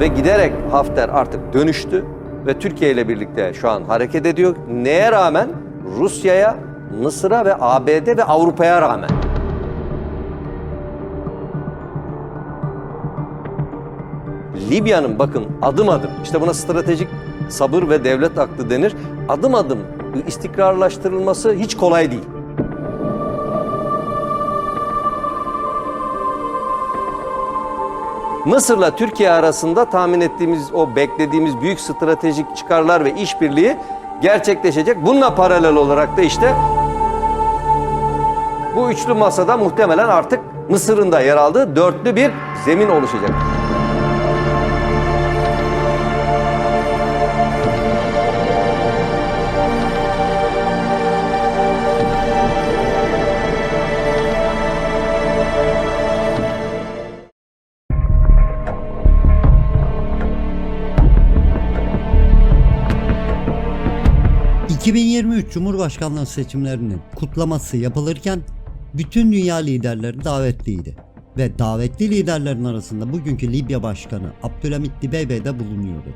Ve giderek Hafter artık dönüştü ve Türkiye ile birlikte şu an hareket ediyor. Neye rağmen? Rusya'ya, Mısır'a ve ABD ve Avrupa'ya rağmen. Libya'nın bakın adım adım işte buna stratejik sabır ve devlet aklı denir. Adım adım istikrarlaştırılması hiç kolay değil. Mısır'la Türkiye arasında tahmin ettiğimiz o beklediğimiz büyük stratejik çıkarlar ve işbirliği gerçekleşecek. Bununla paralel olarak da işte bu üçlü masada muhtemelen artık Mısır'ın da yer aldığı dörtlü bir zemin oluşacak. ...2023 Cumhurbaşkanlığı seçimlerinin kutlaması yapılırken... ...bütün dünya liderleri davetliydi. Ve davetli liderlerin arasında bugünkü Libya Başkanı Abdülhamit Dibeybe de bulunuyordu.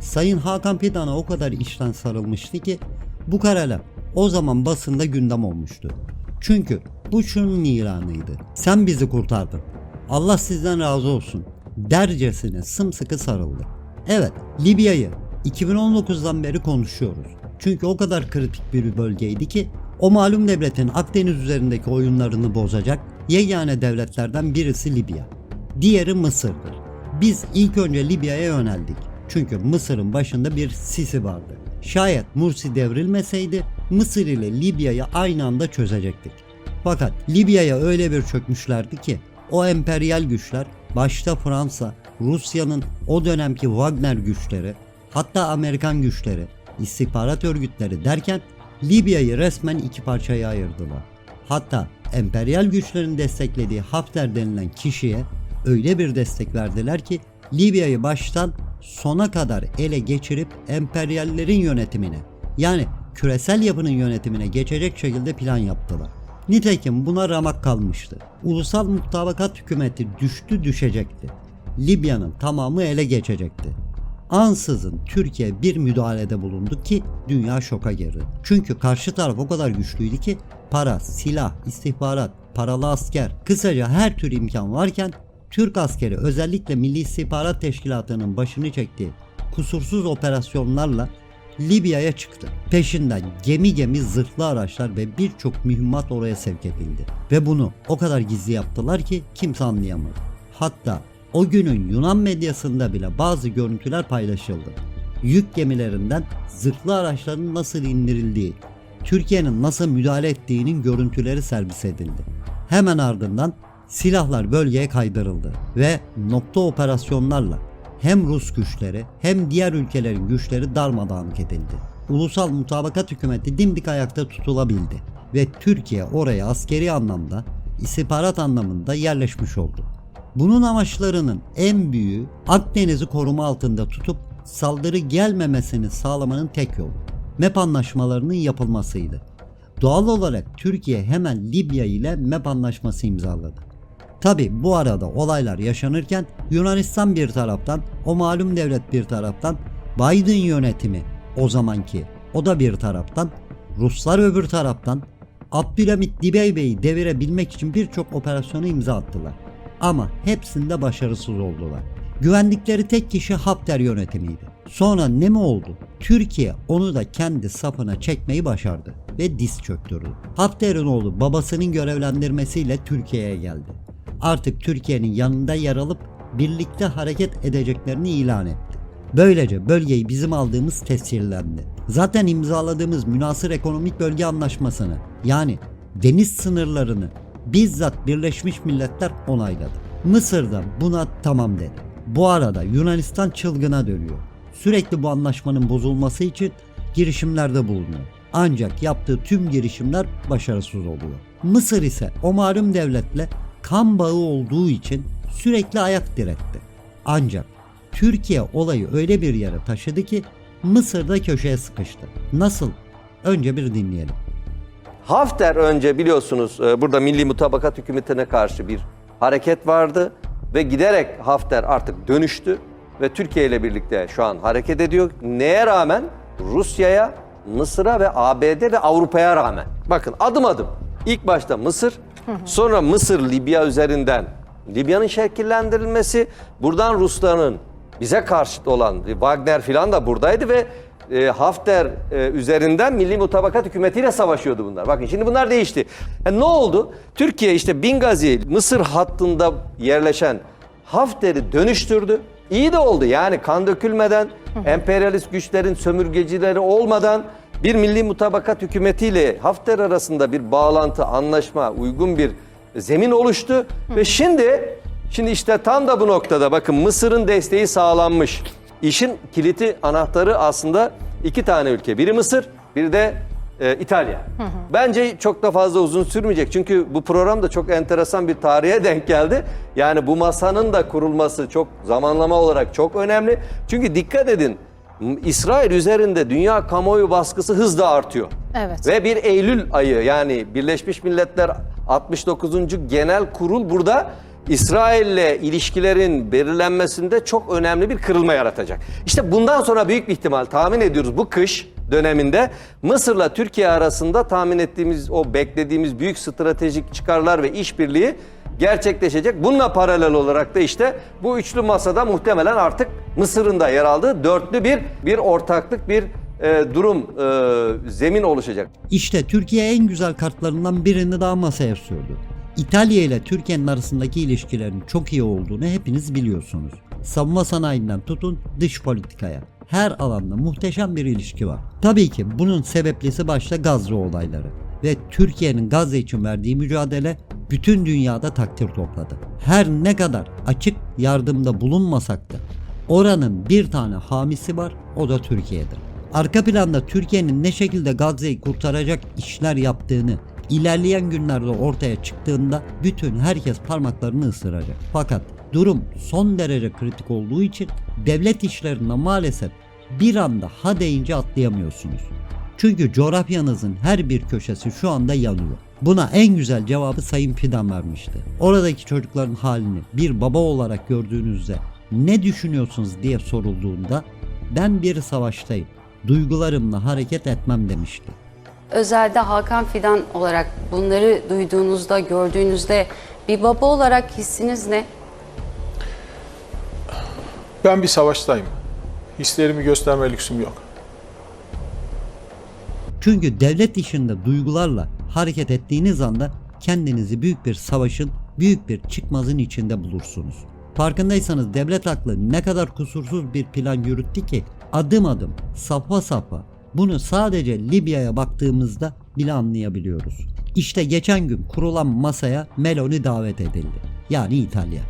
Sayın Hakan Fidan'a o kadar işten sarılmıştı ki... ...bu kararlar o zaman basında gündem olmuştu. Çünkü bu şunun ilanıydı. Sen bizi kurtardın. Allah sizden razı olsun. Dercesine sımsıkı sarıldı. Evet, Libya'yı 2019'dan beri konuşuyoruz. Çünkü o kadar kritik bir bölgeydi ki o malum devletin Akdeniz üzerindeki oyunlarını bozacak yegane devletlerden birisi Libya. Diğeri Mısır'dır. Biz ilk önce Libya'ya yöneldik. Çünkü Mısır'ın başında bir Sisi vardı. Şayet Mursi devrilmeseydi Mısır ile Libya'yı aynı anda çözecektik. Fakat Libya'ya öyle bir çökmüşlerdi ki o emperyal güçler başta Fransa, Rusya'nın o dönemki Wagner güçleri, hatta Amerikan güçleri, istihbarat örgütleri derken Libya'yı resmen iki parçaya ayırdılar. Hatta emperyal güçlerin desteklediği Hafter denilen kişiye öyle bir destek verdiler ki Libya'yı baştan sona kadar ele geçirip emperyallerin yönetimine yani küresel yapının yönetimine geçecek şekilde plan yaptılar. Nitekim buna ramak kalmıştı. Ulusal mutabakat hükümeti düştü düşecekti. Libya'nın tamamı ele geçecekti. Ansızın Türkiye bir müdahalede bulundu ki dünya şoka girdi. Çünkü karşı taraf o kadar güçlüydü ki para, silah, istihbarat, paralı asker, kısaca her tür imkan varken Türk askeri özellikle Milli İstihbarat Teşkilatı'nın başını çektiği kusursuz operasyonlarla Libya'ya çıktı. Peşinden gemi gemi zırhlı araçlar ve birçok mühimmat oraya sevk edildi. Ve bunu o kadar gizli yaptılar ki kimse anlayamadı. Hatta o günün Yunan medyasında bile bazı görüntüler paylaşıldı. Yük gemilerinden zırhlı araçların nasıl indirildiği, Türkiye'nin nasıl müdahale ettiğinin görüntüleri servis edildi. Hemen ardından silahlar bölgeye kaydırıldı ve nokta operasyonlarla hem Rus güçleri hem diğer ülkelerin güçleri darmadağınık edildi. Ulusal mutabakat hükümeti dimdik ayakta tutulabildi ve Türkiye oraya askeri anlamda, istihbarat anlamında yerleşmiş oldu. Bunun amaçlarının en büyüğü Akdeniz'i koruma altında tutup saldırı gelmemesini sağlamanın tek yolu. MEP anlaşmalarının yapılmasıydı. Doğal olarak Türkiye hemen Libya ile MEP anlaşması imzaladı. Tabi bu arada olaylar yaşanırken Yunanistan bir taraftan, o malum devlet bir taraftan, Biden yönetimi o zamanki o da bir taraftan, Ruslar öbür taraftan Abdülhamit Dibeybe'yi devirebilmek için birçok operasyonu imza attılar. Ama hepsinde başarısız oldular. Güvendikleri tek kişi Hafter yönetimiydi. Sonra ne mi oldu? Türkiye onu da kendi safına çekmeyi başardı ve diz çöktürdü. Hafter'in oğlu babasının görevlendirmesiyle Türkiye'ye geldi. Artık Türkiye'nin yanında yer alıp birlikte hareket edeceklerini ilan etti. Böylece bölgeyi bizim aldığımız tescillendi. Zaten imzaladığımız münasır ekonomik bölge anlaşmasını yani deniz sınırlarını bizzat Birleşmiş Milletler onayladı. Mısır da buna tamam dedi. Bu arada Yunanistan çılgına dönüyor. Sürekli bu anlaşmanın bozulması için girişimlerde bulunuyor. Ancak yaptığı tüm girişimler başarısız oluyor. Mısır ise o malum devletle kan bağı olduğu için sürekli ayak diretti. Ancak Türkiye olayı öyle bir yere taşıdı ki Mısır'da köşeye sıkıştı. Nasıl? Önce bir dinleyelim. Hafter önce biliyorsunuz e, burada Milli Mutabakat Hükümeti'ne karşı bir hareket vardı ve giderek Hafter artık dönüştü ve Türkiye ile birlikte şu an hareket ediyor. Neye rağmen? Rusya'ya, Mısır'a ve ABD ve Avrupa'ya rağmen. Bakın adım adım. İlk başta Mısır, sonra Mısır Libya üzerinden Libya'nın şekillendirilmesi, buradan Rusların bize karşıt olan Wagner filan da buradaydı ve e, Hafter e, üzerinden Milli Mutabakat Hükümetiyle savaşıyordu bunlar. Bakın şimdi bunlar değişti. E, ne oldu? Türkiye işte Bingazi, Mısır hattında yerleşen Hafter'i dönüştürdü. İyi de oldu yani kan dökülmeden, emperyalist güçlerin sömürgecileri olmadan bir milli mutabakat hükümetiyle Hafter arasında bir bağlantı, anlaşma, uygun bir zemin oluştu ve şimdi şimdi işte tam da bu noktada bakın Mısır'ın desteği sağlanmış. İşin kiliti anahtarı aslında iki tane ülke. Biri Mısır, biri de e, İtalya. Bence çok da fazla uzun sürmeyecek. Çünkü bu program da çok enteresan bir tarihe denk geldi. Yani bu masanın da kurulması çok zamanlama olarak çok önemli. Çünkü dikkat edin İsrail üzerinde dünya kamuoyu baskısı hızla artıyor. Evet. Ve bir Eylül ayı yani Birleşmiş Milletler 69. Genel Kurul burada İsrail'le ilişkilerin belirlenmesinde çok önemli bir kırılma yaratacak. İşte bundan sonra büyük bir ihtimal tahmin ediyoruz bu kış döneminde Mısır'la Türkiye arasında tahmin ettiğimiz o beklediğimiz büyük stratejik çıkarlar ve işbirliği gerçekleşecek. Bununla paralel olarak da işte bu üçlü masada muhtemelen artık Mısır'ın da yer aldığı dörtlü bir bir ortaklık bir e, durum e, zemin oluşacak. İşte Türkiye en güzel kartlarından birini daha masaya sürdü. İtalya ile Türkiye'nin arasındaki ilişkilerin çok iyi olduğunu hepiniz biliyorsunuz. Savunma sanayinden tutun dış politikaya. Her alanda muhteşem bir ilişki var. Tabii ki bunun sebeplisi başta Gazze olayları ve Türkiye'nin Gazze için verdiği mücadele bütün dünyada takdir topladı. Her ne kadar açık yardımda bulunmasak da oranın bir tane hamisi var o da Türkiye'dir. Arka planda Türkiye'nin ne şekilde Gazze'yi kurtaracak işler yaptığını ilerleyen günlerde ortaya çıktığında bütün herkes parmaklarını ısıracak. Fakat durum son derece kritik olduğu için devlet işlerinde maalesef bir anda ha deyince atlayamıyorsunuz. Çünkü coğrafyanızın her bir köşesi şu anda yanıyor. Buna en güzel cevabı Sayın Fidan vermişti. Oradaki çocukların halini bir baba olarak gördüğünüzde ne düşünüyorsunuz diye sorulduğunda ben bir savaştayım. Duygularımla hareket etmem demişti. Özelde Hakan Fidan olarak bunları duyduğunuzda, gördüğünüzde bir baba olarak hissiniz ne? Ben bir savaştayım. Hislerimi gösterme lüksüm yok. Çünkü devlet işinde duygularla hareket ettiğiniz anda kendinizi büyük bir savaşın, büyük bir çıkmazın içinde bulursunuz. Farkındaysanız devlet aklı ne kadar kusursuz bir plan yürüttü ki adım adım, safha safha bunu sadece Libya'ya baktığımızda bile anlayabiliyoruz. İşte geçen gün kurulan masaya Meloni davet edildi. Yani İtalya.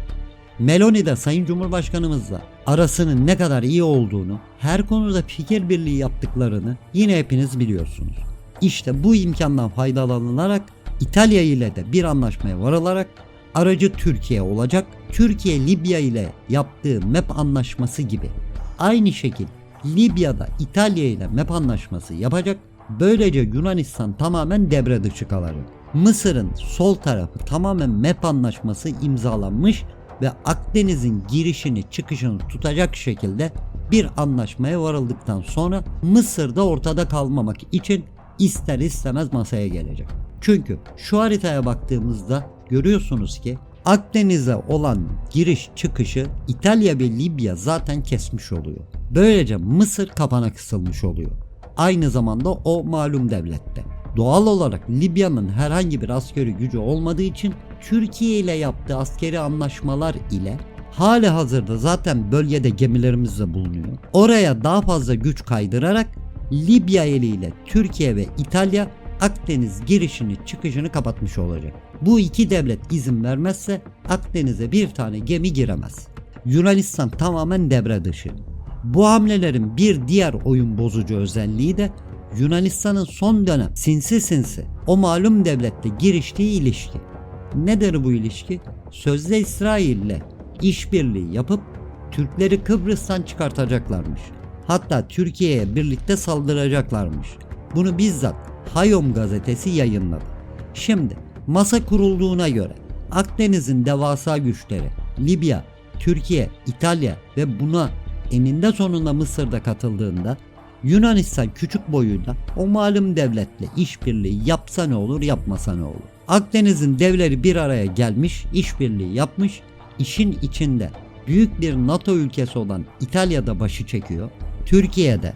Meloni de Sayın Cumhurbaşkanımızla arasının ne kadar iyi olduğunu, her konuda fikir birliği yaptıklarını yine hepiniz biliyorsunuz. İşte bu imkandan faydalanılarak İtalya ile de bir anlaşmaya varılarak aracı Türkiye olacak. Türkiye Libya ile yaptığı MEP anlaşması gibi aynı şekil Libya'da İtalya ile MEP anlaşması yapacak. Böylece Yunanistan tamamen devre dışı kalacak. Mısır'ın sol tarafı tamamen MEP anlaşması imzalanmış ve Akdeniz'in girişini çıkışını tutacak şekilde bir anlaşmaya varıldıktan sonra Mısır da ortada kalmamak için ister istemez masaya gelecek. Çünkü şu haritaya baktığımızda görüyorsunuz ki Akdeniz'e olan giriş çıkışı İtalya ve Libya zaten kesmiş oluyor. Böylece Mısır kapana kısılmış oluyor. Aynı zamanda o malum devlette. Doğal olarak Libya'nın herhangi bir askeri gücü olmadığı için Türkiye ile yaptığı askeri anlaşmalar ile hali hazırda zaten bölgede gemilerimiz de bulunuyor. Oraya daha fazla güç kaydırarak Libya eliyle Türkiye ve İtalya Akdeniz girişini çıkışını kapatmış olacak. Bu iki devlet izin vermezse Akdeniz'e bir tane gemi giremez. Yunanistan tamamen devre dışı. Bu hamlelerin bir diğer oyun bozucu özelliği de Yunanistan'ın son dönem sinsi sinsi o malum devlette giriştiği ilişki. Nedir bu ilişki? Sözde İsrail ile işbirliği yapıp Türkleri Kıbrıs'tan çıkartacaklarmış. Hatta Türkiye'ye birlikte saldıracaklarmış. Bunu bizzat Hayom gazetesi yayınladı. Şimdi masa kurulduğuna göre Akdeniz'in devasa güçleri Libya, Türkiye, İtalya ve buna eninde sonunda Mısır'da katıldığında Yunanistan küçük boyuyla o malum devletle işbirliği yapsa ne olur yapmasa ne olur. Akdeniz'in devleri bir araya gelmiş, işbirliği yapmış, işin içinde büyük bir NATO ülkesi olan İtalya'da başı çekiyor. Türkiye'de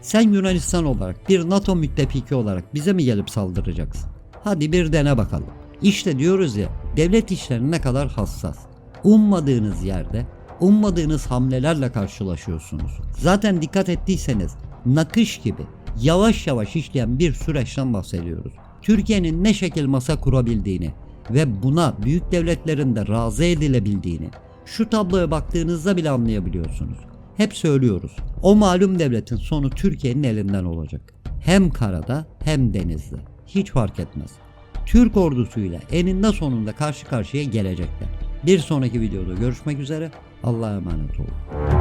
sen Yunanistan olarak bir NATO müttefiki olarak bize mi gelip saldıracaksın? Hadi bir dene bakalım. İşte diyoruz ya devlet işleri ne kadar hassas. Ummadığınız yerde ummadığınız hamlelerle karşılaşıyorsunuz. Zaten dikkat ettiyseniz nakış gibi yavaş yavaş işleyen bir süreçten bahsediyoruz. Türkiye'nin ne şekil masa kurabildiğini ve buna büyük devletlerin de razı edilebildiğini şu tabloya baktığınızda bile anlayabiliyorsunuz. Hep söylüyoruz. O malum devletin sonu Türkiye'nin elinden olacak. Hem karada hem denizde. Hiç fark etmez. Türk ordusuyla eninde sonunda karşı karşıya gelecekler. Bir sonraki videoda görüşmek üzere. Allah'a emanet olun.